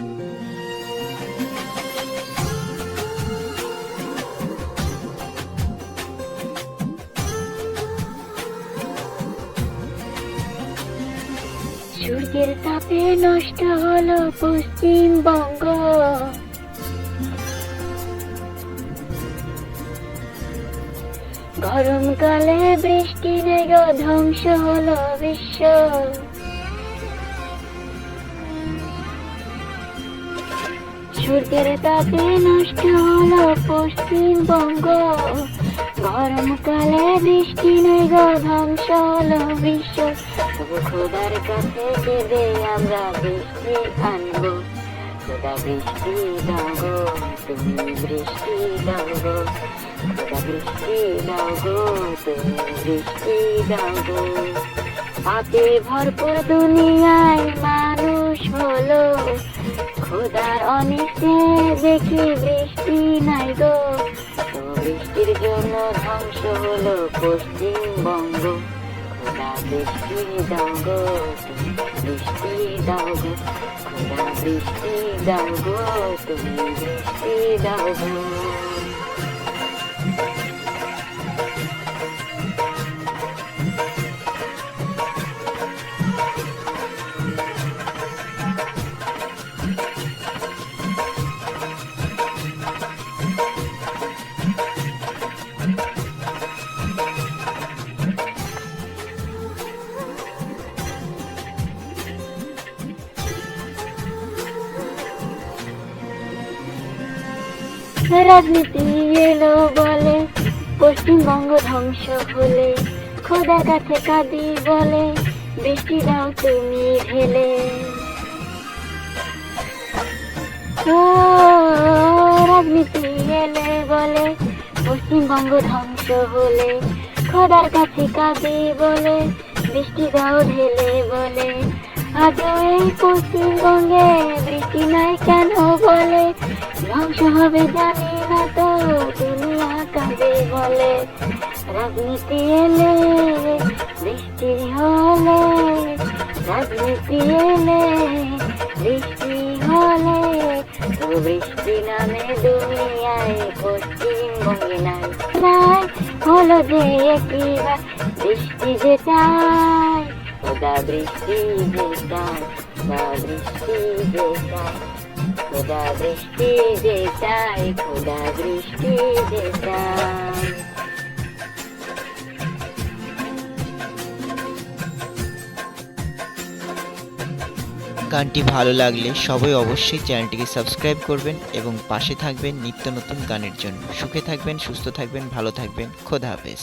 সূর্যের তাপে নষ্ট হলো পশ্চিমবঙ্গ। গরমকালে বৃষ্টি নেগা ধ্বংস হল বিশ্ব। সূর্যের তাপে নষ্ট হলো পশ্চিমবঙ্গ। গরমকালে বৃষ্টি নেই গো, ধ্বংস হলো বিশ্ব। খোদার কাছে কেঁদে আমরা বৃষ্টি আনব। খোদা বৃষ্টি দাও গো, তুমি বৃষ্টি দাও গো। খোদা বৃষ্টি দাও গো, তুমি বৃষ্টি দাও গো। ভরপুর দুনিয়ায় মানুষ হলো। খোদার অনিষ্টে দেখি বৃষ্টি নাই গো। বৃষ্টির জন্য ধ্বংস হলো পশ্চিমবঙ্গ। খোদা বৃষ্টি দাও গো বৃষ্টি দাও গো। খোদা বৃষ্টি দাও গো, তুমি বৃষ্টি দাও গো। রাজনীতি এলো বলে, পশ্চিমবঙ্গ ধ্বংস হলে খোদার কাছে কাঁদি বলে, বৃষ্টি দাও তুমি ঢেলে। রাজনীতি এলে বলে, পশ্চিমবঙ্গ ধ্বংস হলে, খোদার কাছে কাঁদি বলে, বৃষ্টি দাও ঢেলে বলে আজও এই পশ্চিমবঙ্গে বৃষ্টি নাই কেন? ধ্বংস হবে জানি না তো দুনিয়া কাঁদে বলে রাজনীতি এলে বৃষ্টি হলে, রাজনীতি এলে, বৃষ্টি হলে বৃষ্টি নামে দুনিয়ায়, পশ্চিমবঙ্গে নাই। নাই হলো যে একবার বৃষ্টি যে চাই ওদা বৃষ্টি যে ওদা বৃষ্টি যে চাই খোদা বৃষ্টি যে খোদা বৃষ্টি যে গানটি ভালো লাগলে সবাই অবশ্যই চ্যানেলটিকে সাবস্ক্রাইব করবেন এবং পাশে থাকবেন নিত্য নতুন গানের জন্য। সুখে থাকবেন, সুস্থ থাকবেন, ভালো থাকবেন। খোদা হাফেজ।